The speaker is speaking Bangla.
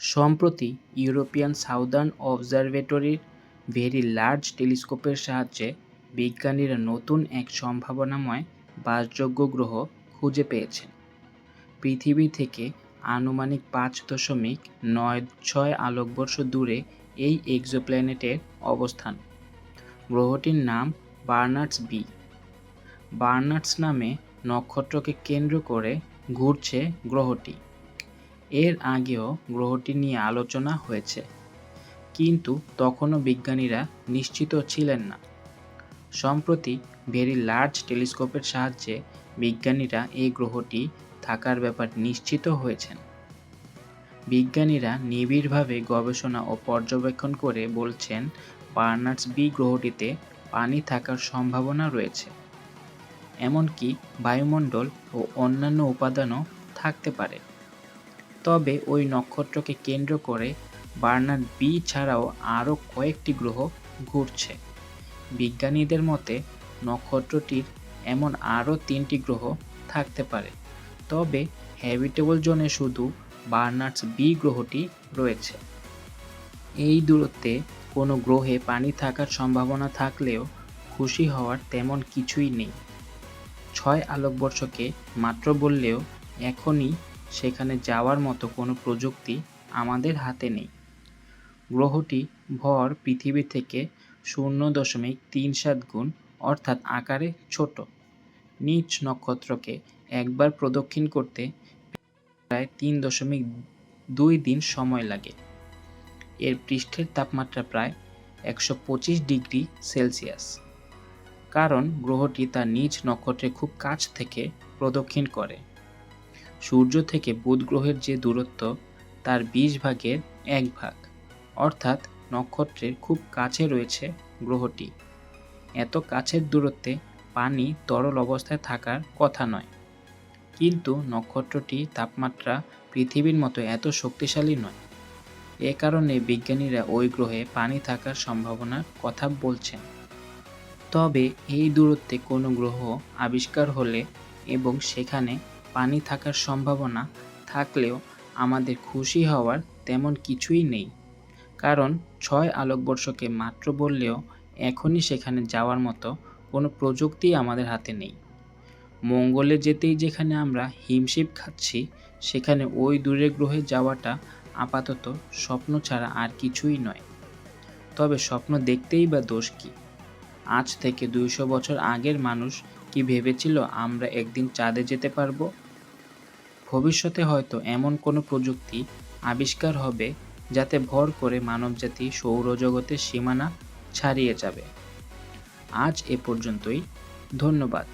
সম্প্রতি ইউরোপিয়ান সাউদার্ন অবজারভেটরির ভেরি লার্জ টেলিস্কোপের সাহায্যে বিজ্ঞানীরা নতুন এক সম্ভাবনাময় বাসযোগ্য গ্রহ খুঁজে পেয়েছেন। পৃথিবী থেকে আনুমানিক পাঁচ দশমিক নয় ছয় আলোকবর্ষ দূরে এই এক্সোপ্ল্যানেটের অবস্থান। গ্রহটির নাম বার্নার্ডস বি। বার্নার্ডস নামে নক্ষত্রকে কেন্দ্র করে ঘুরছে গ্রহটি। এর আগেও গ্রহটি নিয়ে আলোচনা হয়েছে, কিন্তু তখনও বিজ্ঞানীরা নিশ্চিত ছিলেন না। সম্প্রতি ভেরি লার্জ টেলিস্কোপের সাহায্যে বিজ্ঞানীরা এই গ্রহটি থাকার ব্যাপার নিশ্চিত হয়েছেন। বিজ্ঞানীরা নিবিড়ভাবে গবেষণা ও পর্যবেক্ষণ করে বলছেন বার্নার্স বি গ্রহটিতে পানি থাকার সম্ভাবনা রয়েছে। এমনকি বায়ুমণ্ডল ও অন্যান্য উপাদানও থাকতে পারে। তবে ওই নক্ষত্রকে কেন্দ্র করে বার্নার্ড বি ছাড়াও আরও কয়েকটি গ্রহ ঘুরছে। বিজ্ঞানীদের মতে, নক্ষত্রটির এমন আরও তিনটি গ্রহ থাকতে পারে। তবে হ্যাবিটেবল জোনে শুধু বার্নার্ডস বি গ্রহটি রয়েছে। এই দূরত্বে কোনো গ্রহে পানি থাকার সম্ভাবনা থাকলেও খুশি হওয়ার তেমন কিছুই নেই। ছয় আলোকবর্ষকে মাত্র বললেও এখনই সেখানে যাওয়ার মতো কোনো প্রযুক্তি আমাদের হাতে নেই। গ্রহটি ভর পৃথিবী থেকে শূন্য দশমিক তিন সাত গুণ, অর্থাৎ আকারে ছোট। নিচ নক্ষত্রকে একবার প্রদক্ষিণ করতে প্রায় তিন দশমিক দুই দিন সময় লাগে। এর পৃষ্ঠের তাপমাত্রা প্রায় একশো পঁচিশ ডিগ্রি সেলসিয়াস। কারণ গ্রহটি তার নিজ নক্ষত্রের খুব কাছ থেকে প্রদক্ষিণ করে। সূর্য থেকে বুধ গ্রহের যে দূরত্ব, তার বিশ ভাগের এক ভাগ। অর্থাৎ নক্ষত্রের খুব কাছে রয়েছে গ্রহটি। এত কাছের দূরত্বে পানি তরল অবস্থায় থাকার কথা নয়। কিন্তু নক্ষত্রটি তাপমাত্রা পৃথিবীর মতো এত শক্তিশালী নয়। এ কারণে বিজ্ঞানীরা ওই গ্রহে পানি থাকার সম্ভাবনার কথা বলছেন। তবে এই দূরত্বে কোনো গ্রহ আবিষ্কার হলে এবং সেখানে পানি থাকার সম্ভাবনা থাকলেও আমাদের খুশি হওয়ার তেমন কিছুই নেই। কারণ ছয় আলোকবর্ষকে মাত্র বললেও এখনই সেখানে যাওয়ার মতো কোনো প্রযুক্তি আমাদের হাতে নেই। মঙ্গলে যেতেই যেখানে আমরা হিমশিম খাচ্ছি, সেখানে ওই দূরের গ্রহে যাওয়াটা আপাতত স্বপ্ন ছাড়া আর কিছুই নয়। তবে স্বপ্ন দেখতেই বা দোষ কী? আজ থেকে দুইশো বছর আগের মানুষ কি ভেবেছিল আমরা একদিন চাঁদে যেতে পারব? ভবিষ্যতে হয়তো এমন কোনো প্রযুক্তি আবিষ্কার হবে যাতে ভর করে মানবজাতি সৌরজগতের সীমানা ছাড়িয়ে যাবে। আজ এ পর্যন্তই। ধন্যবাদ।